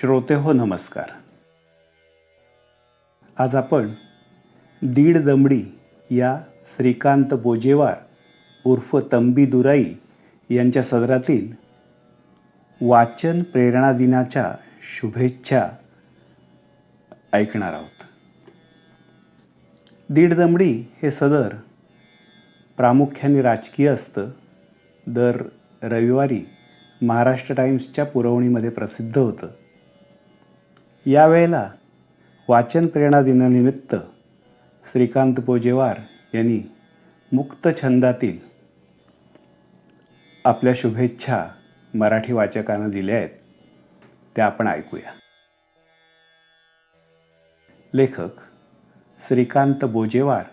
श्रोते हो नमस्कार. आज आपण दीड दमडी या श्रीकांत बोजेवार उर्फ तंबी दुराई यांच्या सदरातील वाचन प्रेरणा दिनाच्या शुभेच्छा ऐकणार आहोत. दीड दमडी हे सदर प्रामुख्याने राजकीय असतं. दर रविवारी महाराष्ट्र टाईम्सच्या पुरवणीमध्ये प्रसिद्ध होतं. यावेळेला वाचन प्रेरणा दिनानिमित्त श्रीकांत पोजेवार यांनी मुक्त छंदातील आपल्या शुभेच्छा मराठी वाचकांना दिल्या आहेत. त्या आपण ऐकूया. लेखक श्रीकांत बोजेवार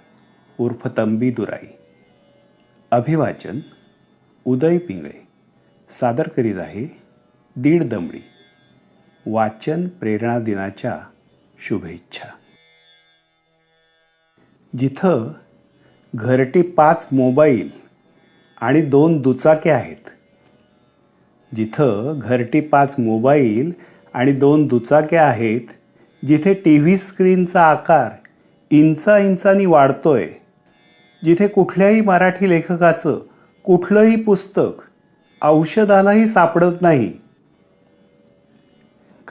उर्फ तंबी दुराई. अभिवाचन उदय पिंगळे. सादर करीत आहे दीड दमडी. वाचन प्रेरणा दिनाच्या शुभेच्छा. जिथं घरटी पाच मोबाईल आणि दोन दुचाके आहेत. जिथं घरटी पाच मोबाईल आणि दोन दुचाके आहेत जिथे टी व्ही स्क्रीनचा आकार इंचा इंचानी वाढतोय जिथे कुठल्याही मराठी लेखकाचं कुठलंही पुस्तक औषधालाही सापडत नाही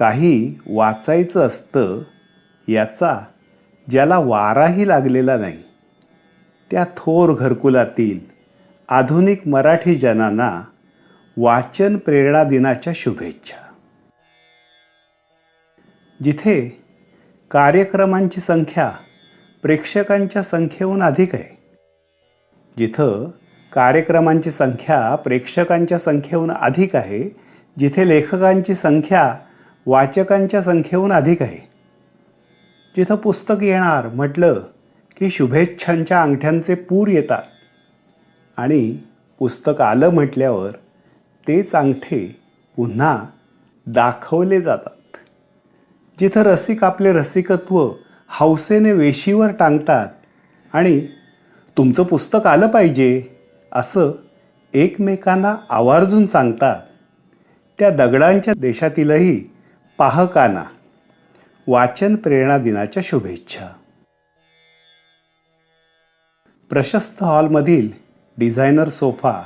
काही वाचायचं असतं याचा ज्याला वाराही लागलेला नाही. त्या थोर घरकुलातील आधुनिक मराठी जनांना वाचन प्रेरणा दिनाच्या शुभेच्छा. जिथे कार्यक्रमांची संख्या प्रेक्षकांच्या संख्येहून अधिक आहे. जिथं कार्यक्रमांची संख्या प्रेक्षकांच्या संख्येहून अधिक आहे जिथे लेखकांची संख्या वाचकांच्या संख्येहून अधिक आहे. जिथं पुस्तक येणार म्हटलं की शुभेच्छांच्या अंगठ्यांचे पूर येतात. आणि पुस्तक आलं म्हटल्यावर तेच अंगठे पुन्हा दाखवले जातात. जिथं रसिक आपले रसिकत्व हौसेने वेशीवर टांगतात आणि तुमचं पुस्तक आलं पाहिजे असं एकमेकांना आवर्जून सांगतात. त्या दगडांच्या देशातीलही पाहकांना वाचन प्रेरणा दिनाच्या शुभेच्छा. प्रशस्त हॉलमधील डिझायनर सोफा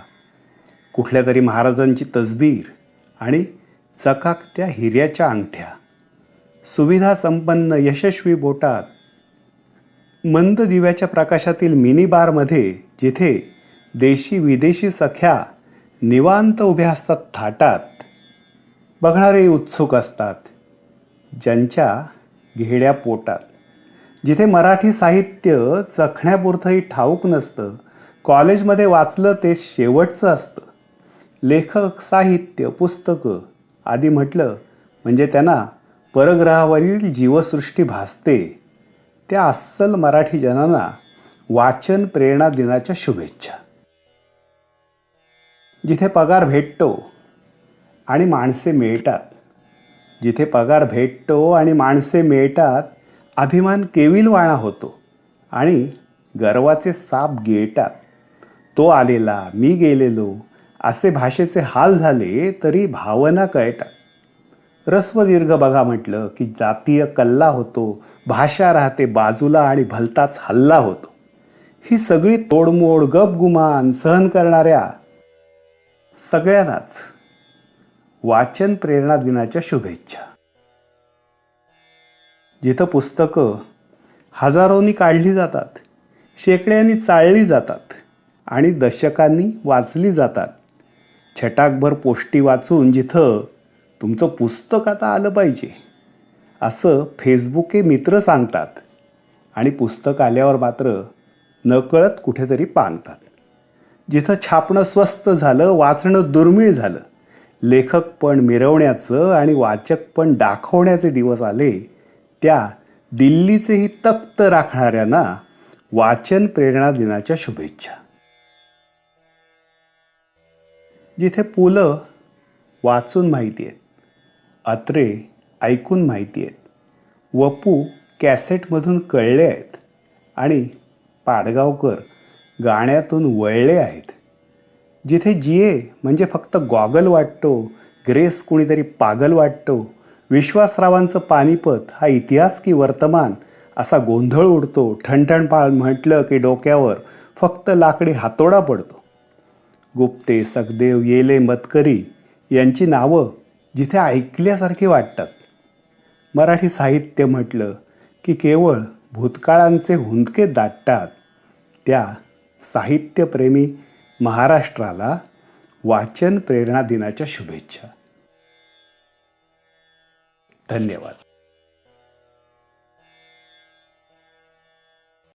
कुठल्या तरी महाराजांची तसबीर आणि चकाकत्या हिऱ्याच्या अंगठ्या सुविधा संपन्न यशस्वी बोटात मंद दिव्याच्या प्रकाशातील मिनी बारमध्ये जिथे देशी विदेशी सख्या निवांत उभ्या असतात थाटात बघणारे उत्सुक असतात ज्यांच्या घेड्या पोटात. जिथे मराठी साहित्य चखण्यापुरतंही ठाऊक नसतं कॉलेजमध्ये वाचलं ते शेवटचं असतं. लेखक साहित्य पुस्तकं आदी म्हटलं म्हणजे त्यांना परग्रहावरील जीवसृष्टी भासते. त्या अस्सल मराठी जनांना वाचन प्रेरणा दिनाच्या शुभेच्छा. जिथे पगार भेटतो आणि माणसे मिळतात. जिथे पगार भेटतो आणि माणसे मिळतात अभिमान केविलवाणा होतो आणि गर्वाचे साप गिळतात. तो आलेला मी गेलेलो असे भाषेचे हाल झाले तरी भावना कळतात. रस्वदीर्घ बघा म्हटलं की जातीय कल्ला होतो भाषा राहते बाजूला आणि भलताच हल्ला होतो. ही सगळी तोडमोड गपगुमान सहन करणाऱ्या सगळ्यांनाच वाचन प्रेरणा दिनाच्या शुभेच्छा. जिथं पुस्तकं हजारोनी काढली जातात शेकड्यांनी चाळली जातात आणि दशकांनी वाचली जातात छटाकभर पोष्टी वाचून जिथं तुमचं पुस्तक आता आलं पाहिजे असं फेसबुके मित्र सांगतात आणि पुस्तक आल्यावर मात्र नकळत कुठेतरी पांगतात. जिथं छापणं स्वस्त झालं वाचणं दुर्मिळ झालं लेखक पण मिरवण्याचं आणि वाचक पण दाखवण्याचे दिवस आले त्या दिल्लीचेही तख्त राखणाऱ्यांना वाचन प्रेरणा दिनाच्या शुभेच्छा. जिथे पुलं वाचून माहिती आहेत अत्रे ऐकून माहिती आहेत वपू कॅसेटमधून कळले आहेत आणि पाडगावकर गाण्यातून वळले आहेत. जिथे जिये म्हणजे फक्त गॉगल वाटतो ग्रेस कुणीतरी पागल वाटतो. विश्वासरावांचं पानिपत हा इतिहास की वर्तमान असा गोंधळ उडतो ठणठणपाळ म्हटलं की डोक्यावर फक्त लाकडी हातोडा पडतो. गुप्ते सखदेव येले मतकरी यांची नावं जिथे ऐकल्यासारखी वाटतात. मराठी साहित्य म्हटलं की केवळ भूतकाळांचे हुंदके दाटतात. त्या साहित्यप्रेमी महाराष्ट्राला वाचन प्रेरणा दिनाच्या शुभेच्छा. धन्यवाद.